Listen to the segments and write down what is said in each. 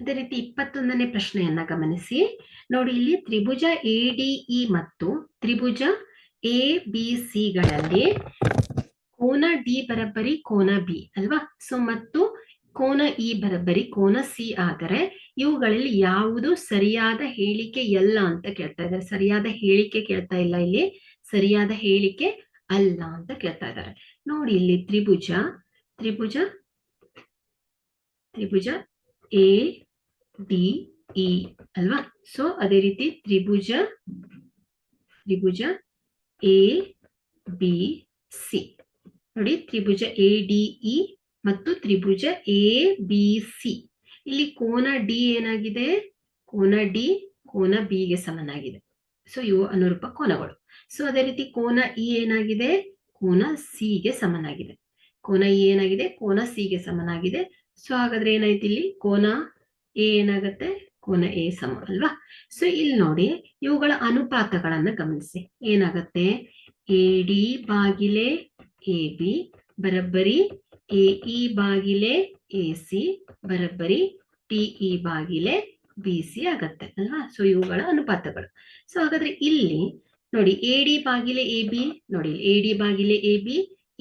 ಅದೇ ರೀತಿ ಇಪ್ಪತ್ತೊಂದನೇ ಪ್ರಶ್ನೆಯನ್ನ ಗಮನಿಸಿ. ನೋಡಿ, ಇಲ್ಲಿ ತ್ರಿಭುಜ ಎ ಡಿ ಇ ಮತ್ತು ತ್ರಿಭುಜ ಎ ಬಿ ಸಿ ಗಳಲ್ಲಿ ಕೋನ ಡಿ ಬರಬ್ಬರಿ, ಕೋನ ಬಿ ಅಲ್ವಾ? ಸೊ ಮತ್ತು ಕೋನ ಇ ಬರಬ್ಬರಿ, ಕೋನ ಸಿ ಆದರೆ ಇವುಗಳಲ್ಲಿ ಯಾವುದು ಸರಿಯಾದ ಹೇಳಿಕೆ ಎಲ್ಲ ಅಂತ ಕೇಳ್ತಾ ಇದ್ದಾರೆ. ಸರಿಯಾದ ಹೇಳಿಕೆ ಕೇಳ್ತಾ ಇಲ್ಲ ಇಲ್ಲಿ, ಸರಿಯಾದ ಹೇಳಿಕೆ ಅಲ್ಲ ಅಂತ ಕೇಳ್ತಾ ಇದ್ದಾರೆ. ನೋಡಿ, ಇಲ್ಲಿ ತ್ರಿಭುಜ ತ್ರಿಭುಜ ತ್ರಿಭುಜ ಎ ಡಿ ಇ ಅಲ್ವಾ? ಸೊ ಅದೇ ರೀತಿ ತ್ರಿಭುಜ ತ್ರಿಭುಜ ಎ ಬಿ ಸಿ ನೋಡಿ, ತ್ರಿಭುಜ ಎ ಡಿ ಇ ಮತ್ತು ತ್ರಿಭುಜ ಎ ಬಿ ಸಿ ಇಲ್ಲಿ ಕೋನ ಡಿ ಏನಾಗಿದೆ? ಕೋನ ಡಿ ಕೋನ ಬಿ ಗೆ ಸಮನಾಗಿದೆ. ಸೊ ಇವು ಅನುರೂಪ ಕೋನಗಳು. ಸೊ ಅದೇ ರೀತಿ ಕೋನ ಇ ಏನಾಗಿದೆ? ಕೋನ ಸಿ ಗೆ ಸಮನಾಗಿದೆ. ಕೋನ ಇ ಏನಾಗಿದೆ? ಕೋನ ಸಿ ಗೆ ಸಮನಾಗಿದೆ. ಸೊ ಹಾಗಾದ್ರೆ ಏನಾಯ್ತು ಇಲ್ಲಿ? ಕೋನ ಏನಾಗತ್ತೆ? ಕೋನ ಎ ಸಮ ಅಲ್ವಾ? ಸೊ ಇಲ್ಲಿ ನೋಡಿ, ಇವುಗಳ ಅನುಪಾತಗಳನ್ನ ಗಮನಿಸಿ. ಏನಾಗತ್ತೆ? ಎ ಡಿ ಬಾಗಿಲೆ ಎ ಬಿ, ಬರಬ್ಬರಿ ಎ ಇ ಬಾಗಿಲೆ ಎ ಸಿ, ಬರಬ್ಬರಿ ಟಿ ಇ ಬಾಗಿಲೆ ಬಿ ಸಿ ಆಗತ್ತೆ ಅಲ್ವಾ? ಸೊ ಇವುಗಳ ಅನುಪಾತಗಳು. ಸೊ ಹಾಗಾದ್ರೆ ಇಲ್ಲಿ ನೋಡಿ, ಎ ಡಿ ಬಾಗಿಲೆ ಎ ಬಿ, ನೋಡಿ, ಎ ಡಿ ಬಾಗಿಲೆ ಎ ಬಿ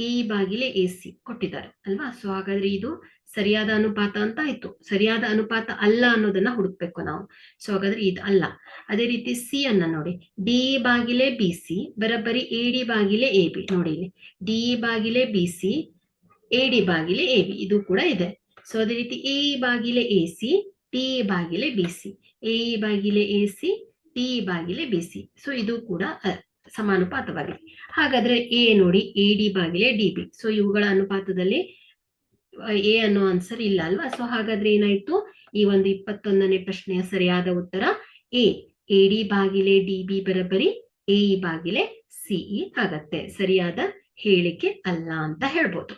ಎ ಬಾಗಿಲೆ ಎ ಸಿ ಕೊಟ್ಟಿದ್ದಾರೆ ಅಲ್ವಾ? ಸೊ ಹಾಗಾದ್ರೆ ಇದು ಸರಿಯಾದ ಅನುಪಾತ ಅಂತ ಆಯ್ತು. ಸರಿಯಾದ ಅನುಪಾತ ಅಲ್ಲ ಅನ್ನೋದನ್ನ ಹುಡುಕ್ಬೇಕು ನಾವು. ಸೊ ಹಾಗಾದ್ರೆ ಇದು ಅಲ್ಲ. ಅದೇ ರೀತಿ ಸಿ ಅನ್ನ ನೋಡಿ. ಡಿ ಬಾಗಿಲೆ ಬಿ ಸಿ ಬರಬ್ಬರಿ ಎ ಡಿ ಬಾಗಿಲೆ ಎ ಬಿ ನೋಡಿ ಇಲ್ಲಿ. ಡಿ ಬಾಗಿಲೆ ಬಿ ಸಿ ಎ ಡಿ ಬಾಗಿಲೆ ಎ ಬಿ ಇದು ಕೂಡ ಇದೆ. ಸೊ ಅದೇ ರೀತಿ ಎ ಬಾಗಿಲೆ ಎ ಸಿ ಟಿ ಬಾಗಿಲೆ ಬಿ ಸಿ ಎ ಬಾಗಿಲೆ ಎ ಸಿ ಟಿ ಬಾಗಿಲೆ ಬಿ ಸಿ ಸೊ ಇದು ಕೂಡ ಸಮಾನುಪಾತವಾಗಿದೆ. ಹಾಗಾದ್ರೆ ಎ ನೋಡಿ ಎ ಡಿ ಬಾಗಿಲೆ ಡಿ ಬಿ ಸೊ ಇವುಗಳ ಅನುಪಾತದಲ್ಲಿ ಎ ಅನ್ನೋ ಆನ್ಸರ್ ಇಲ್ಲ ಅಲ್ವಾ? ಸೊ ಹಾಗಾದ್ರೆ ಏನಾಯ್ತು? ಈ ಒಂದು ಇಪ್ಪತ್ತೊಂದನೇ ಪ್ರಶ್ನೆಯ ಸರಿಯಾದ ಉತ್ತರ ಎ ಎ ಡಿ ಬಾಗಿಲೆ ಡಿ ಬಿ ಬರಬರಿ ಎ ಇ ಬಾಗಿಲೆ ಸಿಇ ಆಗತ್ತೆ. ಸರಿಯಾದ ಹೇಳಿಕೆ ಅಲ್ಲ ಅಂತ ಹೇಳ್ಬೋದು.